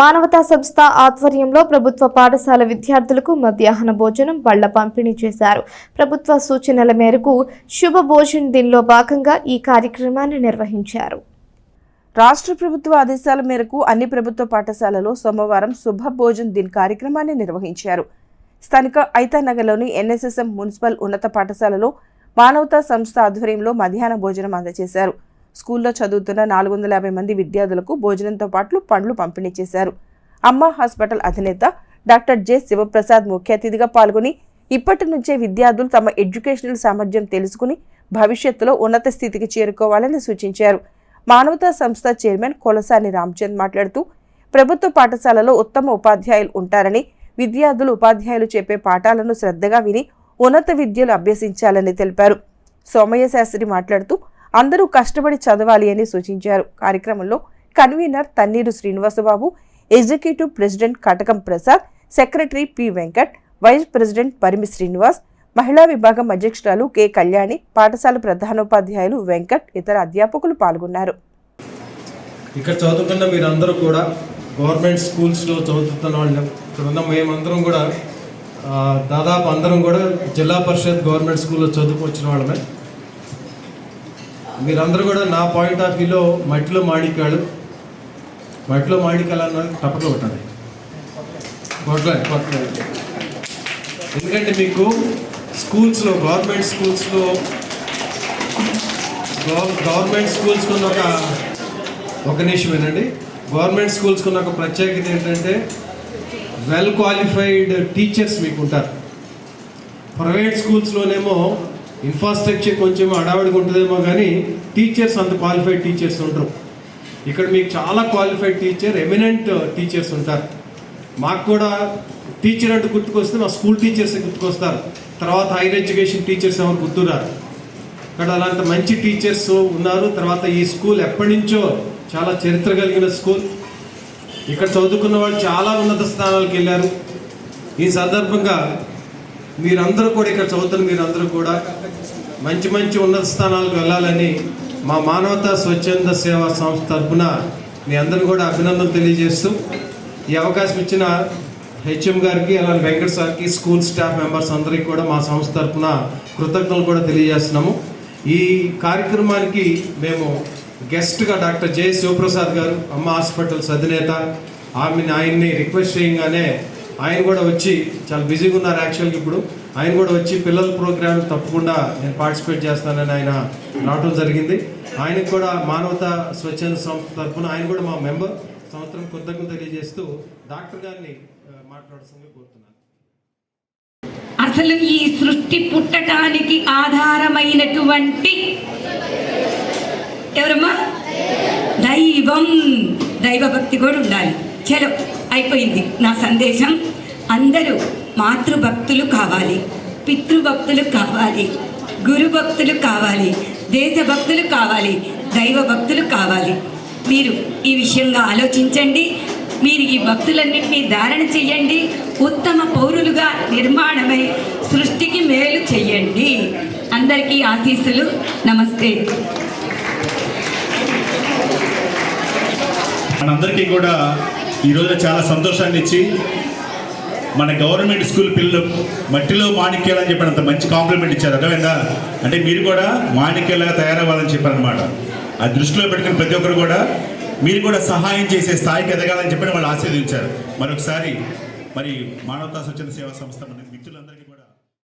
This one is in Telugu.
మానవతా సంస్థ ఆధ్వర్యంలో ప్రభుత్వ పాఠశాల విద్యార్థులకు మధ్యాహ్న భోజనం బళ్ళ పంపిణీ చేశారు. ప్రభుత్వ సూచనల మేరకు శుభ భోజన్ దిన్లో భాగంగా ఈ కార్యక్రమాన్ని నిర్వహించారు. రాష్ట్ర ప్రభుత్వ ఆదేశాల మేరకు అన్ని ప్రభుత్వ పాఠశాలలో సోమవారం శుభ భోజన్ దిన్ కార్యక్రమాన్ని నిర్వహించారు. స్థానిక ఐతానగర్లోని ఎన్ఎస్ఎస్ఎం మున్సిపల్ ఉన్నత పాఠశాలలో మానవతా సంస్థ ఆధ్వర్యంలో మధ్యాహ్న భోజనం అందజేశారు. స్కూల్లో చదువుతున్న నాలుగు వందల యాభై మంది విద్యార్థులకు భోజనంతో పాటు పండ్లు పంపిణీ చేశారు. అమ్మ హాస్పిటల్ అధినేత డాక్టర్ జె శివప్రసాద్ ముఖ్య అతిథిగా పాల్గొని ఇప్పటి నుంచే విద్యార్థులు తమ ఎడ్యుకేషనల్ సామర్థ్యం తెలుసుకుని భవిష్యత్తులో ఉన్నత స్థితికి చేరుకోవాలని సూచించారు. మానవతా సంస్థ చైర్మన్ కొలసాని రామచంద్ మాట్లాడుతూ ప్రభుత్వ పాఠశాలలో ఉత్తమ ఉపాధ్యాయులు ఉంటారని విద్యార్థులు ఉపాధ్యాయులు చెప్పే పాఠాలను శ్రద్ధగా విని ఉన్నత విద్యలు అభ్యసించాలని తెలిపారు. సోమయ్య శాస్త్రి మాట్లాడుతూ అందరూ కష్టపడి చదవాలి అని సూచించారు. కార్యక్రమంలో convener Tanneeru Srinivasababu executive president Katakam Prasad secretary P Venkat vice president Parimi Srinivas మహిళా విభాగం అధ్యక్షురాలు కె కళ్యాణి పాఠశాల ప్రధానోపాధ్యాయులు వెంకట్ ఇతర అధ్యాపకులు పాల్గొన్నారు. ఇక్కడ చదువుకున్న మీరందరూ కూడా గవర్నమెంట్ స్కూల్స్లో చదువుతున్న వాళ్ళు ఇక్కడ ఉన్న మేమందరం కూడా దాదాపు అందరం కూడా జిల్లా పరిషత్ గవర్నమెంట్ స్కూల్లో చదువుకు వచ్చిన వాళ్ళమే. మీరందరూ కూడా నా పాయింట్ ఆఫ్ వ్యూలో మట్టిలో మాణిక్యాలు మట్టిలో మాణిక్యాలు అన్నది తప్పక ఉంటుంది కొట్లే కొట్లే ఎందుకంటే మీకు స్కూల్స్లో గవర్నమెంట్ స్కూల్స్లో గవర్నమెంట్ స్కూల్స్కి ఉన్న ఒక ఒక నిమిషం వినండి గవర్నమెంట్ స్కూల్స్కి ఉన్న ఒక ప్రత్యేకత ఏంటంటే వెల్ క్వాలిఫైడ్ టీచర్స్ మీకు ఉంటారు ప్రైవేట్ స్కూల్స్లోనేమో ఇన్ఫ్రాస్ట్రక్చర్ కొంచెం అడావిడిగా ఉంటుందేమో కానీ టీచర్స్ అంత క్వాలిఫైడ్ టీచర్స్ ఉండరు. ఇక్కడ మీకు చాలా క్వాలిఫైడ్ టీచర్ ఎమినెంట్ టీచర్స్ ఉంటారు. మాకు కూడా టీచర్ అంటూ గుర్తుకొస్తే మా స్కూల్ టీచర్స్ గుర్తుకొస్తారు. తర్వాత హైయర్ ఎడ్యుకేషన్ టీచర్స్ ఎవరు గుర్తున్నారు ఇక్కడ అలాంటి మంచి టీచర్స్ ఉన్నారు. తర్వాత ఈ స్కూల్ ఎప్పటి నుంచో చాలా చరిత్ర కలిగిన స్కూల్ ఇక్కడ చదువుకున్న వాళ్ళు చాలా ఉన్నత స్థానాలకు వెళ్ళారు. ఈ సందర్భంగా మీరందరూ కూడా ఇక్కడ చదువుతున్న మీరందరూ కూడా మంచి మంచి ఉన్నత స్థానాలకు వెళ్ళాలని మా మానవతా స్వచ్ఛంద సేవా సంస్థ తరఫున మీ అందరూ కూడా అభినందనలు తెలియజేస్తూ ఈ అవకాశం ఇచ్చిన హెచ్ఎం గారికి అలానే వెంకట సార్కి స్కూల్ స్టాఫ్ మెంబర్స్ అందరికీ కూడా మా సంస్థ తరఫున కృతజ్ఞతలు కూడా తెలియజేస్తున్నాము. ఈ కార్యక్రమానికి మేము గెస్ట్గా డాక్టర్ జె శివప్రసాద్ గారు అమ్మ హాస్పిటల్స్ అధినేత ఆమె ఆయన్ని రిక్వెస్ట్ చేయగానే ఆయన కూడా వచ్చి చాలా బిజీగా ఉన్నారు యాక్చువల్గా ఇప్పుడు. ఆయన కూడా వచ్చి పిల్లల ప్రోగ్రామ్ తప్పకుండా నేను పార్టిసిపేట్ చేస్తానని ఆయన రావడం జరిగింది. ఆయనకు కూడా మానవత స్వచ్ఛంద సంస్థ తరఫున ఆయన కూడా మా మెంబర్. సంవత్సరం కృతజ్ఞత తెలియజేస్తూ డాక్టర్ గారిని ఆ, మాట్లాడాల్సిందిగా కోరుతున్నాను. అసలు ఈ సృష్టి పుట్టడానికి ఆధారమైనటువంటి ఎవరమ్మా? దైవం. దైవభక్తి కూడా ఉండాలి. చలో. అయిపోయింది. నా సందేశం అందరూ మాతృభక్తులు కావాలి పితృభక్తులు కావాలి గురుభక్తులు కావాలి దేశభక్తులు కావాలి దైవభక్తులు కావాలి. మీరు ఈ విషయంగా ఆలోచించండి. మీరు ఈ భక్తులన్నింటినీ ధారణ చెయ్యండి. ఉత్తమ పౌరులుగా నిర్మాణమై సృష్టికి మేలు చెయ్యండి. అందరికీ ఆశీస్సులు. నమస్తే. మనందరికీ కూడా ఈరోజు చాలా సంతోషాన్ని ఇచ్చి మన గవర్నమెంట్ స్కూల్ పిల్లలు మట్టిలో మాణిక్యాలని చెప్పి అంత మంచి కాంప్లిమెంట్ ఇచ్చారు. అర్థమైందా? అంటే మీరు కూడా మాణిక్యాలుగా తయారవ్వాలని చెప్పారనమాట ఆ దృష్టిలో పెట్టుకుని ప్రతి ఒక్కరు కూడా మీరు కూడా సహాయం చేసే స్థాయికి ఎదగాలని చెప్పి వాళ్ళు ఆశీర్వదించారు. మరొకసారి మరి మానవతా స్వచ్ఛంద సేవా సంస్థ మన మిత్రులందరికీ